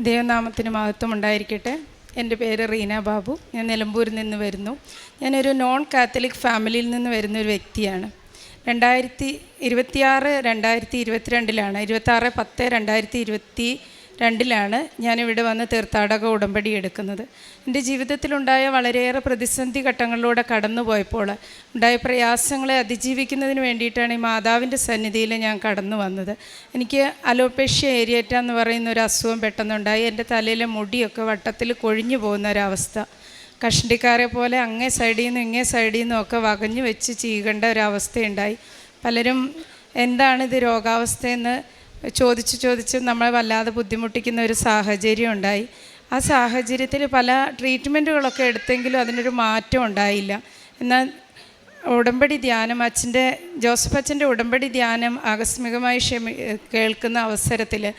ദൈവനാമത്തിന് മഹത്വം ഉണ്ടായിരിക്കട്ടെ. എന്റെ പേര് റീന ബാബു. ഞാൻ നിലമ്പൂരിൽ നിന്ന് വരുന്നു. ഞാനൊരു നോൺ കാത്തലിക് ഫാമിലിയിൽ നിന്ന് വരുന്ന ഒരു വ്യക്തിയാണ്. രണ്ടായിരത്തി ഇരുപത്തിയാറ് രണ്ടായിരത്തി ഇരുപത്തിരണ്ടിലാണ്. ഇരുപത്താറ് പത്ത് രണ്ടായിരത്തി ഇരുപത്തി രണ്ടിലാണ് ഞാനിവിടെ വന്ന് തീർത്ഥാടക ഉടമ്പടി എടുക്കുന്നത്. എന്റെ ജീവിതത്തിലുണ്ടായ വളരെയേറെ പ്രതിസന്ധി ഘട്ടങ്ങളിലൂടെ കടന്നു പോയപ്പോൾ ഉണ്ടായ പ്രയാസങ്ങളെ അതിജീവിക്കുന്നതിന് വേണ്ടിയിട്ടാണ് ഈ മാതാവിന്റെ സന്നിധിയിൽ ഞാൻ കടന്നു വന്നത്. എനിക്ക് അലോപേഷ്യ ഏരിയേറ്റ എന്ന് പറയുന്ന ഒരു അസുഖം പെട്ടെന്നുണ്ടായി. എന്റെ തലയിലെ മുടിയൊക്കെ വട്ടത്തിൽ കൊഴിഞ്ഞു പോകുന്ന ഒരവസ്ഥ കഷണ്ടിക്കാരെ പോലെ അങ്ങേ സൈഡിൽ നിന്നും ഇങ്ങേ സൈഡിൽ നിന്നും വകഞ്ഞു വെച്ച് ചീകേണ്ട ഒരവസ്ഥയുണ്ടായി പലരും എന്താണിത് രോഗാവസ്ഥയെന്ന് ചോദിച്ച് ചോദിച്ച് നമ്മളെ വല്ലാതെ ബുദ്ധിമുട്ടിക്കുന്ന ഒരു സാഹചര്യം ഉണ്ടായി. ആ സാഹചര്യത്തിൽ പല ട്രീറ്റ്മെന്റുകളൊക്കെ എടുത്തെങ്കിലും അതിനൊരു മാറ്റം ഉണ്ടായില്ല. എന്നാൽ ഉടമ്പടി ധ്യാനം അച്ഛന്റെ ജോസഫ് അച്ഛന്റെ ഉടമ്പടി ധ്യാനം ആകസ്മികമായി ക്ഷമി കേൾക്കുന്ന അവസരത്തിൽ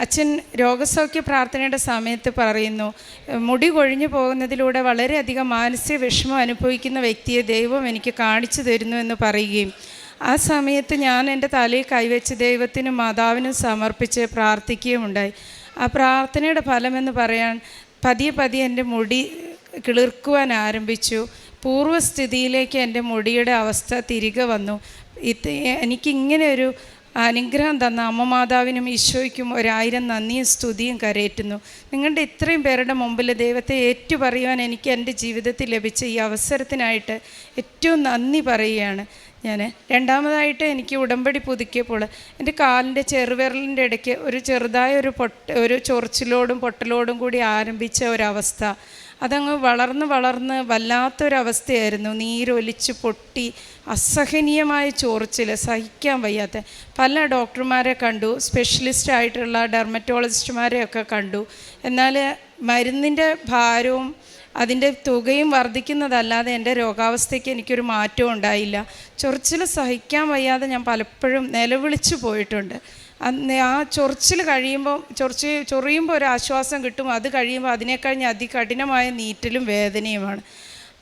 അച്ഛൻ രോഗസൗഖ്യ പ്രാർത്ഥനയുടെ സമയത്ത് പറയുന്നു മുടി കൊഴിഞ്ഞു പോകുന്നതിലൂടെ വളരെയധികം മാനസിക വിഷമം അനുഭവിക്കുന്ന വ്യക്തിയെ ദൈവം എനിക്ക് കാണിച്ചു തരുന്നു എന്ന് പറയുകയും ആ സമയത്ത് ഞാൻ എന്റെ തലയിൽ കൈവച്ച് ദൈവത്തിനും മാതാവിനും സമർപ്പിച്ച് പ്രാർത്ഥിക്കുകയുമുണ്ടായി. ആ പ്രാർത്ഥനയുടെ ഫലമെന്ന് പറയാൻ പതിയെ പതിയെ എന്റെ മുടി കിളിർക്കുവാൻ ആരംഭിച്ചു. പൂർവസ്ഥിതിയിലേക്ക് എന്റെ മുടിയുടെ അവസ്ഥ തിരികെ വന്നു. ഇത് എനിക്കിങ്ങനെ ഒരു അനുഗ്രഹം തന്ന അമ്മ മാതാവിനും ഈശോയ്ക്കും ഒരായിരം നന്ദിയും സ്തുതിയും കരയേറ്റുന്നു. നിങ്ങളുടെ ഇത്രയും പേരുടെ മുമ്പിൽ ദൈവത്തെ ഏറ്റുപറയുവാൻ എനിക്ക് എന്റെ ജീവിതത്തിൽ ലഭിച്ച ഈ അവസരത്തിനായിട്ട് ഏറ്റവും നന്ദി പറയുകയാണ്. ഞാൻ രണ്ടാമതായിട്ട് എനിക്ക് ഉടമ്പടി പുതുക്കിയപ്പോൾ എന്റെ കാലിന്റെ ചെറുവിരലിന്റെ ഇടയ്ക്ക് ഒരു ചെറുതായ ഒരു പൊട്ട ഒരു ചൊറിച്ചിലോടും പൊട്ടലോടും കൂടി ആരംഭിച്ച ഒരവസ്ഥ. അതങ്ങ് വളർന്ന് വളർന്ന് വല്ലാത്തൊരവസ്ഥയായിരുന്നു. നീരൊലിച്ച് പൊട്ടി അസഹനീയമായ ചോർച്ചിൽ സഹിക്കാൻ വയ്യാത്ത. പല ഡോക്ടർമാരെ കണ്ടു സ്പെഷ്യലിസ്റ്റ് ആയിട്ടുള്ള ഡെർമറ്റോളജിസ്റ്റുമാരെയൊക്കെ കണ്ടു. എന്നാൽ മരുന്നിന്റെ ഭാരവും അതിന്റെ തുകയും വർദ്ധിക്കുന്നതല്ലാതെ എന്റെ രോഗാവസ്ഥയ്ക്ക് എനിക്കൊരു മാറ്റവും ഉണ്ടായില്ല. ചൊറിച്ചിൽ സഹിക്കാൻ വയ്യാതെ ഞാൻ പലപ്പോഴും നിലവിളിച്ചു പോയിട്ടുണ്ട്. ആ ചൊറിച്ചിൽ കഴിയുമ്പോൾ ചൊറിച്ച് ചൊറിയുമ്പോൾ ഒരു ആശ്വാസം കിട്ടും. അത് കഴിയുമ്പോൾ അതിനേക്കഴിഞ്ഞ് അതികഠിനമായ നീറ്റലും വേദനയുമാണ്.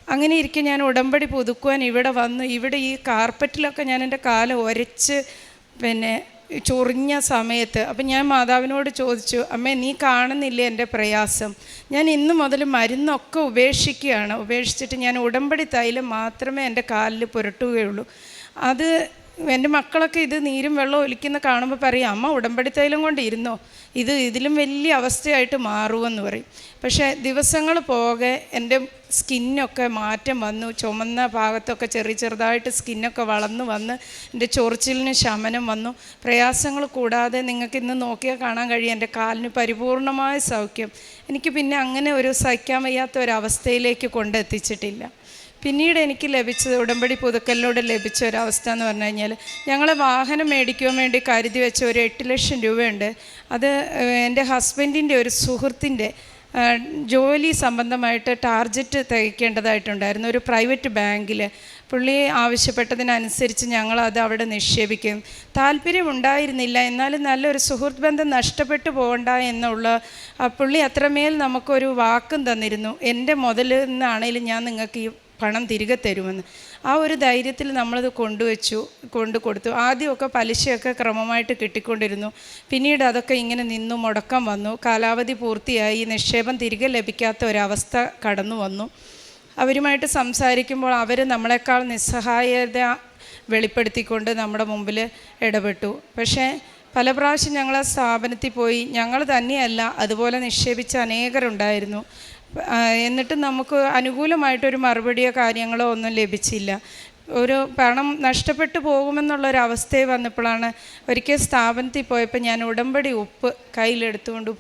അങ്ങനെ ഇരിക്കെ ഞാൻ ഉടമ്പടി പുതുക്കുവാൻ ഇവിടെ വന്നു ഇവിടെ ഈ കാർപ്പറ്റിലൊക്കെ ഞാൻ എന്റെ കാൽ ഒരച്ച് പിന്നെ ചൊറിഞ്ഞ സമയത്ത് അപ്പം ഞാൻ മാതാവിനോട് ചോദിച്ചു അമ്മേ നീ കാണുന്നില്ലേ എന്റെ പ്രയാസം? ഞാൻ ഇന്ന് മുതൽ മരുന്നൊക്കെ ഉപേക്ഷിക്കുകയാണ്. ഉപേക്ഷിച്ചിട്ട് ഞാൻ ഉടമ്പടി തൈലം മാത്രമേ എന്റെ കാലിൽ പുരട്ടുകയുള്ളൂ. അത് എന്റെ മക്കളൊക്കെ ഇത് നീരും വെള്ളവും ഒലിക്കുന്ന കാണുമ്പോൾ പറയും അമ്മ ഉടമ്പടി തൈലം കൊണ്ട് ഇരുന്നോ? ഇത് ഇതിലും വലിയ അവസ്ഥയായിട്ട് മാറുമെന്ന് പറയും. പക്ഷേ ദിവസങ്ങൾ പോകെ എന്റെ സ്കിന്നൊക്കെ മാറ്റം വന്നു ചുമന്ന ഭാഗത്തൊക്കെ ചെറിയ ചെറുതായിട്ട് സ്കിന്നൊക്കെ വളർന്നു വന്ന് എന്റെ ചൊറിച്ചിലിന് ശമനം വന്നു. പ്രയാസങ്ങൾ കൂടാതെ നിങ്ങൾക്ക് ഇന്ന് നോക്കിയാൽ കാണാൻ കഴിയും എന്റെ കാലിന് പരിപൂർണമായ സൗഖ്യം. എനിക്ക് പിന്നെ അങ്ങനെ ഒരു സഹിക്കാൻ വയ്യാത്ത ഒരവസ്ഥയിലേക്ക് കൊണ്ടെത്തിച്ചിട്ടില്ല പിന്നീട് എനിക്ക് ലഭിച്ചത് ഉടമ്പടി പുതുക്കലിലൂടെ ലഭിച്ച ഒരവസ്ഥ എന്ന് പറഞ്ഞു കഴിഞ്ഞാൽ ഞങ്ങൾ വാഹനം മേടിക്കുവാൻ വേണ്ടി കരുതി വെച്ച ഒരു എട്ട് ലക്ഷം രൂപയുണ്ട്. അത് എന്റെ ഹസ്ബൻഡിന്റെ ഒരു സുഹൃത്തിന്റെ ജോലി സംബന്ധമായിട്ട് ടാർജറ്റ് തികയ്ക്കേണ്ടതായിട്ടുണ്ടായിരുന്നു ഒരു പ്രൈവറ്റ് ബാങ്കിൽ പുള്ളി ആവശ്യപ്പെട്ടതിനനുസരിച്ച് ഞങ്ങൾ അത് അവിടെ നിക്ഷേപിക്കും. താല്പര്യമുണ്ടായിരുന്നില്ല എന്നാലും നല്ലൊരു സുഹൃത്ത് ബന്ധം നഷ്ടപ്പെട്ടു പോകണ്ട എന്നുള്ള പുള്ളി അത്രമേൽ നമുക്കൊരു വാക്കും തന്നിരുന്നു. എന്റെ മുതലിൽ നിന്നാണേലും ഞാൻ നിങ്ങൾക്ക് ഈ പണം തിരികെ തരുമെന്ന്. ആ ഒരു ധൈര്യത്തിൽ നമ്മളത് കൊണ്ടുവച്ചു കൊണ്ടു കൊടുത്തു. ആദ്യമൊക്കെ പലിശയൊക്കെ ക്രമമായിട്ട് കിട്ടിക്കൊണ്ടിരുന്നു. പിന്നീട് അതൊക്കെ ഇങ്ങനെ നിന്നു മുടക്കം വന്നു. കാലാവധി പൂർത്തിയായി. നിക്ഷേപം തിരികെ ലഭിക്കാത്ത ഒരവസ്ഥ കടന്നു വന്നു. അവരുമായിട്ട് സംസാരിക്കുമ്പോൾ അവർ നമ്മളെക്കാൾ നിസ്സഹായത വെളിപ്പെടുത്തിക്കൊണ്ട് നമ്മുടെ മുമ്പിൽ ഇടപെട്ടു. പക്ഷേ പല പ്രാവശ്യം ഞങ്ങൾ സ്ഥാപനത്തിൽ പോയി. ഞങ്ങൾ തന്നെയല്ല അതുപോലെ നിക്ഷേപിച്ച അനേകരുണ്ടായിരുന്നു. എന്നിട്ട് നമുക്ക് അനുകൂലമായിട്ടൊരു മറുപടിയോ കാര്യങ്ങളോ ഒന്നും ലഭിച്ചില്ല. ഒരു പണം നഷ്ടപ്പെട്ടു പോകുമെന്നുള്ളൊരവസ്ഥയെ വന്നപ്പോഴാണ് ഒരിക്കൽ സ്ഥാപനത്തിൽ പോയപ്പോൾ ഞാൻ ഉടമ്പടി ഉപ്പ് കയ്യിലെടുത്തുകൊണ്ട്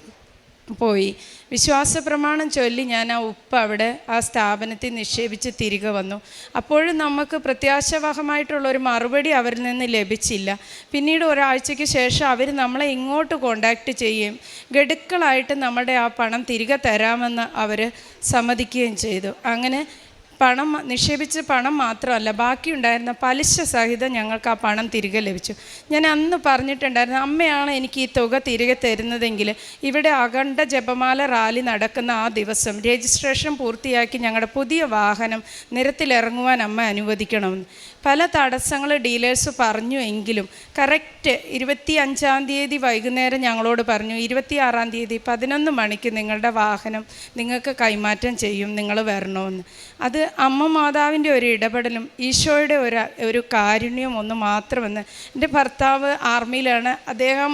പോയി. വിശ്വാസ പ്രമാണം ചൊല്ലി ഞാൻ ആ ഉപ്പ് അവിടെ ആ സ്ഥാപനത്തിൽ നിക്ഷേപിച്ച് തിരികെ വന്നു. അപ്പോഴും നമുക്ക് പ്രത്യാശാവഹമായിട്ടുള്ള ഒരു മറുപടി അവരിൽ നിന്ന് ലഭിച്ചില്ല. പിന്നീട് ഒരാഴ്ചയ്ക്ക് ശേഷം അവർ നമ്മളെ ഇങ്ങോട്ട് കോണ്ടാക്റ്റ് ചെയ്യുകയും ഗഡുക്കളായിട്ട് നമ്മുടെ ആ പണം തിരികെ തരാമെന്ന് അവർ സമ്മതിക്കുകയും ചെയ്തു. അങ്ങനെ പണം നിക്ഷേപിച്ച പണം മാത്രമല്ല ബാക്കിയുണ്ടായിരുന്ന പലിശ സഹിതം ഞങ്ങൾക്ക് ആ പണം തിരികെ ലഭിച്ചു. ഞാൻ അന്ന് പറഞ്ഞിട്ടുണ്ടായിരുന്നു അമ്മയാണ് എനിക്ക് ഈ തുക തിരികെ തരുന്നതെങ്കിൽ ഇവിടെ അഖണ്ഡ ജപമാല റാലി നടക്കുന്ന ആ ദിവസം രജിസ്ട്രേഷൻ പൂർത്തിയാക്കി ഞങ്ങളുടെ പുതിയ വാഹനം നിരത്തിലിറങ്ങുവാൻ അമ്മ അനുവദിക്കണമെന്ന്. പല തടസ്സങ്ങൾ ഡീലേഴ്സ് പറഞ്ഞു എങ്കിലും കറക്റ്റ് ഇരുപത്തി അഞ്ചാം തീയതി വൈകുന്നേരം ഞങ്ങളോട് പറഞ്ഞു ഇരുപത്തി ആറാം തീയതി പതിനൊന്ന് മണിക്ക് നിങ്ങളുടെ വാഹനം നിങ്ങൾക്ക് കൈമാറ്റം ചെയ്യും നിങ്ങൾ വരണമെന്ന്. അത് അമ്മ മാതാവിന്റെ ഒരു ഇടപെടലും ഈശോയുടെ ഒരു ഒരു കാരുണ്യവും ഒന്ന് മാത്രമെന്ന് എന്റെ ഭർത്താവ് ആർമിയിലാണ്. അദ്ദേഹം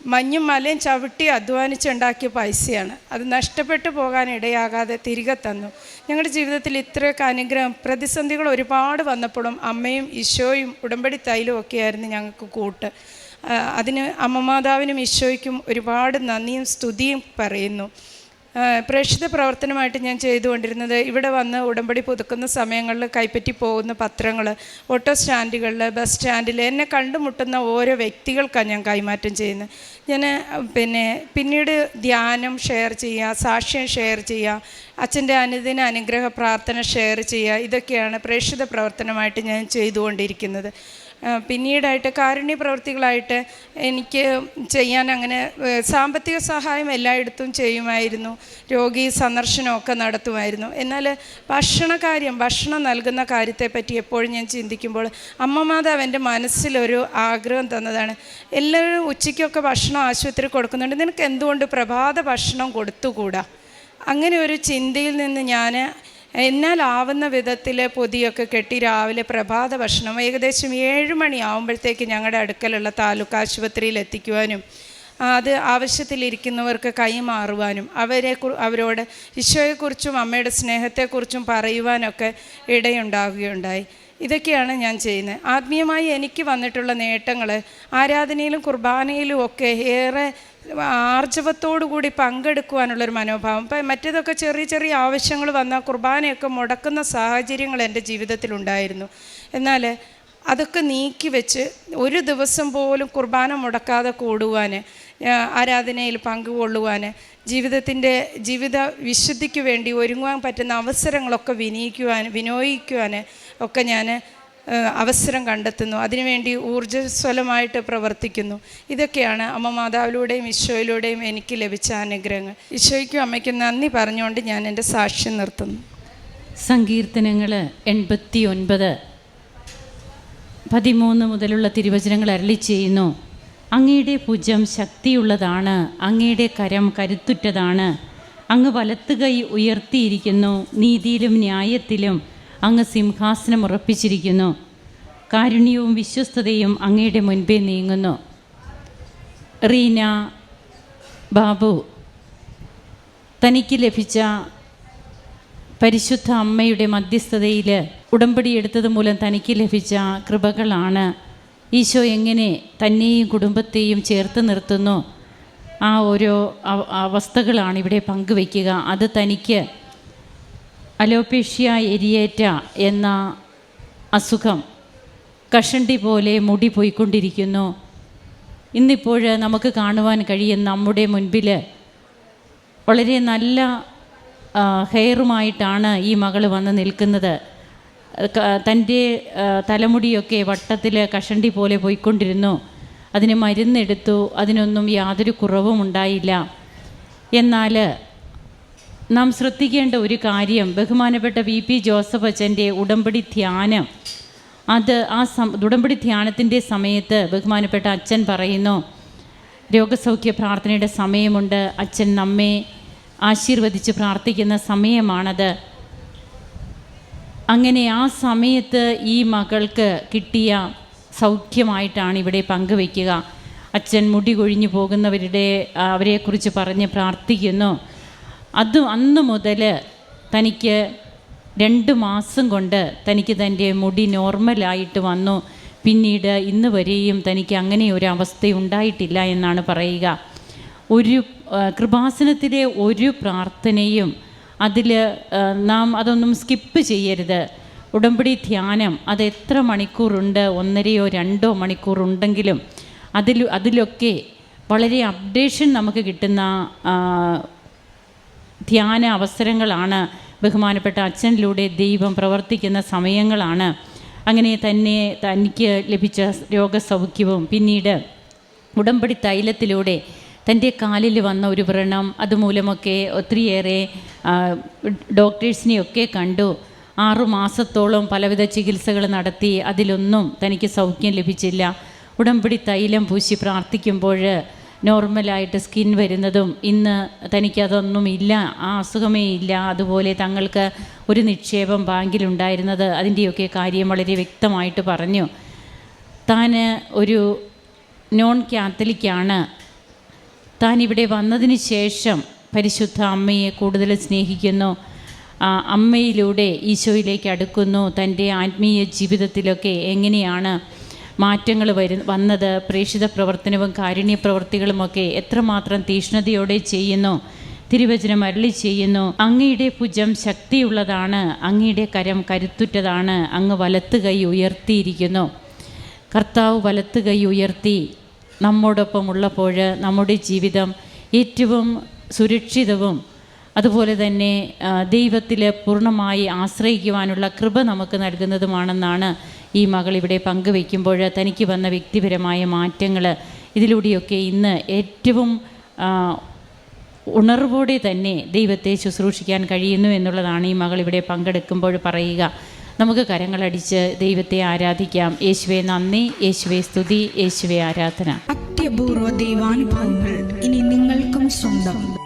മഞ്ഞും മലയും ചവിട്ടി അധ്വാനിച്ചുണ്ടാക്കിയ പൈസയാണ്. അത് നഷ്ടപ്പെട്ടു പോകാൻ ഇടയാകാതെ തിരികെ തന്നു. ഞങ്ങളുടെ ജീവിതത്തിൽ ഇത്രയൊക്കെ അനുഗ്രഹം പ്രതിസന്ധികൾ ഒരുപാട് വന്നപ്പോഴും അമ്മയും ഈശോയും ഉടമ്പടി തൈലും ഒക്കെയായിരുന്നു ഞങ്ങൾക്ക് കൂട്ട്. അതിന് അമ്മമാതാവിനും ഈശോയ്ക്കും ഒരുപാട് നന്ദിയും സ്തുതിയും പറയുന്നു. പ്രേക്ഷിത പ്രവർത്തനമായിട്ട് ഞാൻ ചെയ്തുകൊണ്ടിരുന്നത് ഇവിടെ വന്ന് ഉടമ്പടി പുതുക്കുന്ന സമയങ്ങളിൽ കൈപ്പറ്റി പോകുന്ന പത്രങ്ങൾ ഓട്ടോ സ്റ്റാൻഡുകളിൽ ബസ് സ്റ്റാൻഡിൽ എന്നെ കണ്ടുമുട്ടുന്ന ഓരോ വ്യക്തികൾക്കാണ് ഞാൻ കൈമാറ്റം ചെയ്യുന്നത്. ഞാൻ പിന്നെ പിന്നീട് ധ്യാനം ഷെയർ ചെയ്യുക സാക്ഷ്യം ഷെയർ ചെയ്യുക അച്ഛന്റെ അനുദിന അനുഗ്രഹ പ്രാർത്ഥന ഷെയർ ചെയ്യുക ഇതൊക്കെയാണ് പ്രേക്ഷിത പ്രവർത്തനമായിട്ട് ഞാൻ ചെയ്തുകൊണ്ടിരിക്കുന്നത്. പിന്നീടായിട്ട് കാരുണ്യ പ്രവൃത്തികളായിട്ട് എനിക്ക് ചെയ്യാൻ അങ്ങനെ സാമ്പത്തിക സഹായം എല്ലായിടത്തും ചെയ്യുമായിരുന്നു. രോഗി സന്ദർശനമൊക്കെ നടത്തുമായിരുന്നു. എന്നാൽ ഭക്ഷണകാര്യം ഭക്ഷണം നൽകുന്ന കാര്യത്തെപ്പറ്റി എപ്പോഴും ഞാൻ ചിന്തിക്കുമ്പോൾ അമ്മ മാതാവ് എന്റെ മനസ്സിലൊരു ആഗ്രഹം തന്നതാണ്. എല്ലാവരും ഉച്ചയ്ക്കൊക്കെ ഭക്ഷണം ആശുപത്രി കൊടുക്കുന്നുണ്ട്. നിനക്ക് എന്തുകൊണ്ട് പ്രഭാത ഭക്ഷണം കൊടുത്തുകൂടാ? അങ്ങനെ ഒരു ചിന്തയിൽ നിന്ന് ഞാൻ എന്നാലാവുന്ന വിധത്തിൽ പൊതിയൊക്കെ കെട്ടി രാവിലെ പ്രഭാത ഭക്ഷണം. ഏകദേശം ഏഴ് മണിയാവുമ്പോഴത്തേക്ക് ഞങ്ങളുടെ അടുക്കലുള്ള താലൂക്ക് ആശുപത്രിയിൽ എത്തിക്കുവാനും അത് ആവശ്യത്തിലിരിക്കുന്നവർക്ക് കൈമാറുവാനും അവരെ അവരോട് ഈശോയെക്കുറിച്ചും അമ്മയുടെ സ്നേഹത്തെക്കുറിച്ചും പറയുവാനൊക്കെ ഇടയുണ്ടാകുകയുണ്ടായി ഇതൊക്കെയാണ് ഞാൻ ചെയ്യുന്നത്. ആത്മീയമായി എനിക്ക് വന്നിട്ടുള്ള നേട്ടങ്ങൾ ആരാധനയിലും കുർബാനയിലും ഒക്കെ ഏറെ ആർജവത്തോടു കൂടി പങ്കെടുക്കുവാനുള്ളൊരു മനോഭാവം. ഇപ്പം മറ്റേതൊക്കെ ചെറിയ ചെറിയ ആവശ്യങ്ങൾ വന്നാൽ കുർബാനയൊക്കെ മുടക്കുന്ന സാഹചര്യങ്ങൾ എന്റെ ജീവിതത്തിലുണ്ടായിരുന്നു. എന്നാൽ അതൊക്കെ നീക്കി വെച്ച് ഒരു ദിവസം പോലും കുർബാന മുടക്കാതെ കൂടുവാൻ ആരാധനയിൽ പങ്കുകൊള്ളുവാൻ ജീവിതത്തിന്റെ ജീവിത വിശുദ്ധിക്ക് വേണ്ടി ഒരുങ്ങുവാൻ പറ്റുന്ന അവസരങ്ങളൊക്കെ വിനിയിക്കുവാൻ വിനിയോഗിക്കുവാൻ ഒക്കെ ഞാൻ അവസരം കണ്ടെത്തുന്നു. അതിനുവേണ്ടി ഊർജസ്വലമായിട്ട് പ്രവർത്തിക്കുന്നു. ഇതൊക്കെയാണ് അമ്മ മാതാവിലൂടെയും ഈശോയിലൂടെയും എനിക്ക് ലഭിച്ച അനുഗ്രഹങ്ങൾ. ഈശോയ്ക്കും അമ്മയ്ക്കും നന്ദി പറഞ്ഞുകൊണ്ട് ഞാൻ എന്റെ സാക്ഷ്യം നിർത്തുന്നു. സങ്കീർത്തനങ്ങൾ എൺപത്തി ഒൻപത് പതിമൂന്ന് മുതലുള്ള തിരുവചനങ്ങൾ അരളി ചെയ്യുന്നു. അങ്ങയുടെ ഭുജം ശക്തിയുള്ളതാണ് അങ്ങയുടെ കരം കരുത്തുറ്റതാണ്. അങ്ങ് വലത്തുകൈ ഉയർത്തിയിരിക്കുന്നു നീതിയിലും ന്യായത്തിലും അങ്ങ് സിംഹാസനം ഉറപ്പിച്ചിരിക്കുന്നു. കാരുണ്യവും വിശ്വസ്തതയും അങ്ങയുടെ മുൻപേ നീങ്ങുന്നു. റീന ബാബു തനിക്ക് ലഭിച്ച പരിശുദ്ധ അമ്മയുടെ മധ്യസ്ഥതയിൽ ഉടമ്പടി എടുത്തത് മൂലം തനിക്ക് ലഭിച്ച കൃപകളാണ്. ഈശോ എങ്ങനെ തന്നെയും കുടുംബത്തെയും ചേർത്ത് നിർത്തുന്നു? ആ ഓരോ അവസ്ഥകളാണ് ഇവിടെ പങ്കുവയ്ക്കുക. അത് തനിക്ക് അലോപേഷ്യ എരിയേറ്റ എന്ന അസുഖം കഷണ്ടി പോലെ മുടി പോയിക്കൊണ്ടിരിക്കുന്നു. ഇന്നിപ്പോൾ നമുക്ക് കാണുവാൻ കഴിയും നമ്മുടെ മുൻപിൽ വളരെ നല്ല ഹെയറുമായിട്ടാണ് ഈ മകൾ വന്ന് നിൽക്കുന്നത്. തന്റെ തലമുടിയൊക്കെ വട്ടത്തിൽ കഷണ്ടി പോലെ പോയിക്കൊണ്ടിരുന്നു. അതിന് മരുന്നെടുത്തു. അതിനൊന്നും യാതൊരു കുറവും ഉണ്ടായില്ല എന്നാൽ നാം ശ്രദ്ധിക്കേണ്ട ഒരു കാര്യം ബഹുമാനപ്പെട്ട വി പി ജോസഫ് അച്ഛന്റെ ഉടമ്പടി ധ്യാനം. അത് ആ സം ഉടമ്പടി ധ്യാനത്തിന്റെ സമയത്ത് ബഹുമാനപ്പെട്ട അച്ഛൻ പറയുന്നു രോഗസൗഖ്യ പ്രാർത്ഥനയുടെ സമയമുണ്ട് അച്ഛൻ നമ്മെ ആശീർവദിച്ച് പ്രാർത്ഥിക്കുന്ന സമയമാണത്. അങ്ങനെ ആ സമയത്ത് ഈ മകൾക്ക് കിട്ടിയ സൗഖ്യമായിട്ടാണ് ഇവിടെ പങ്കുവയ്ക്കുക അച്ഛൻ മുടി കൊഴിഞ്ഞു പോകുന്നവരുടെ അവരെക്കുറിച്ച് പറഞ്ഞ് പ്രാർത്ഥിക്കുന്നു. അത് അന്ന് മുതൽ തനിക്ക് രണ്ട് മാസം കൊണ്ട് തനിക്ക് തന്റെ മുടി നോർമലായിട്ട് വന്നു. പിന്നീട് ഇന്ന് വരെയും തനിക്ക് അങ്ങനെ ഒരു അവസ്ഥ ഉണ്ടായിട്ടില്ല എന്നാണ് പറയുക. ഒരു കൃപാസനത്തിലെ ഒരു പ്രാർത്ഥനയും അതിൽ നാം അതൊന്നും സ്കിപ്പ് ചെയ്യരുത്. ഉടമ്പടി ധ്യാനം അത് എത്ര മണിക്കൂറുണ്ട്? ഒന്നരയോ രണ്ടോ മണിക്കൂറുണ്ടെങ്കിലും അതിൽ അതിലൊക്കെ വളരെ അപ്ഡേഷൻ നമുക്ക് കിട്ടുന്ന ധ്യാന അവസരങ്ങളാണ് ബഹുമാനപ്പെട്ട അച്ഛനിലൂടെ ദൈവം പ്രവർത്തിക്കുന്ന സമയങ്ങളാണ്. അങ്ങനെ തന്നെ തനിക്ക് ലഭിച്ച രോഗസൗഖ്യവും പിന്നീട് ഉടമ്പടി തൈലത്തിലൂടെ തന്റെ കാലിൽ വന്ന ഒരു വ്രണം അതുമൂലമൊക്കെ ഒത്തിരിയേറെ ഡോക്ടേഴ്സിനെയൊക്കെ കണ്ടു. ആറു മാസത്തോളം പലവിധ ചികിത്സകൾ നടത്തി അതിലൊന്നും തനിക്ക് സൗഖ്യം ലഭിച്ചില്ല. ഉടമ്പടി തൈലം പൂശി പ്രാർത്ഥിക്കുമ്പോൾ നോർമലായിട്ട് സ്കിൻ വരുന്നതും ഇന്ന് തനിക്കതൊന്നും ഇല്ല ആ അസുഖമേ ഇല്ല അതുപോലെ തങ്ങൾക്ക് ഒരു നിക്ഷേപം ബാങ്കിലുണ്ടായിരുന്നത് അതിന്റെയൊക്കെ കാര്യം വളരെ വ്യക്തമായിട്ട് പറഞ്ഞു. താൻ ഒരു നോൺ കാത്തലിക്കാണ്. താൻ ഇവിടെ വന്നതിന് ശേഷം പരിശുദ്ധ അമ്മയെ കൂടുതൽ സ്നേഹിക്കുന്നു. അമ്മയിലൂടെ ഈശോയിലേക്ക് അടുക്കുന്നു. തന്റെ ആത്മീയ ജീവിതത്തിലൊക്കെ എങ്ങനെയാണ് മാറ്റങ്ങൾ വരു വന്നത് പ്രേക്ഷിത പ്രവർത്തനവും കാരുണ്യ പ്രവർത്തികളുമൊക്കെ എത്രമാത്രം തീഷ്ണതയോടെ ചെയ്യുന്നു തിരുവചനം അരളി ചെയ്യുന്നു. അങ്ങയുടെ ഭുജം ശക്തിയുള്ളതാണ് അങ്ങയുടെ കരം കരുത്തുറ്റതാണ് അങ്ങ് വലത്ത് കൈ ഉയർത്തിയിരിക്കുന്നു. കർത്താവ് വലത്ത് കൈ ഉയർത്തി നമ്മോടൊപ്പം ഉള്ളപ്പോൾ നമ്മുടെ ജീവിതം ഏറ്റവും സുരക്ഷിതവും അതുപോലെ തന്നെ ദൈവത്തിൽ പൂർണമായി ആശ്രയിക്കുവാനുള്ള കൃപ നമുക്ക് നൽകുന്നതുമാണെന്നാണ് ഈ മകൾ ഇവിടെ പങ്കുവയ്ക്കുമ്പോൾ തനിക്ക് വന്ന വ്യക്തിപരമായ മാറ്റങ്ങൾ ഇതിലൂടെയൊക്കെ ഇന്ന് ഏറ്റവും ഉണർവോടെ തന്നെ ദൈവത്തെ ശുശ്രൂഷിക്കാൻ കഴിയുന്നു എന്നുള്ളതാണ് ഈ മകൾ ഇവിടെ പങ്കെടുക്കുമ്പോൾ പറയുക. നമുക്ക് കരങ്ങളടിച്ച് ദൈവത്തെ ആരാധിക്കാം. യേശുവെ നന്ദി. യേശുവെ സ്തുതി. യേശുവെ ആരാധന. അത്യപൂർവ ദൈവാനുഭവങ്ങൾ ഇനി നിങ്ങൾക്കും സ്വന്തം.